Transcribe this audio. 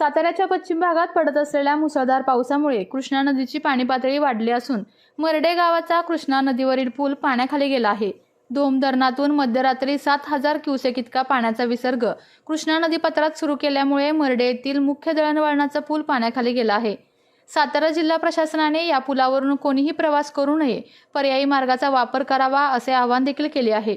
साताऱ्याच्या पश्चिम भागात पडत असलेल्या मुसळधार पावसामुळे कृष्णा नदीची पाणी पातळी वाढली असून मरडे गावाचा कृष्णा नदीवरील पूल पाण्याखाली गेला आहे. धोम धरणातून मध्यरात्री सात हजार क्युसेक इतका पाण्याचा विसर्ग कृष्णा नदीपात्रात सुरू केल्यामुळे मरडे येथील मुख्य दळणवळणाचा पूल पाण्याखाली गेला आहे. सातारा जिल्हा प्रशासनाने या पुलावरून कोणीही प्रवास करू नये पर्यायी मार्गाचा वापर करावा असे आवाहन देखील केले आहे.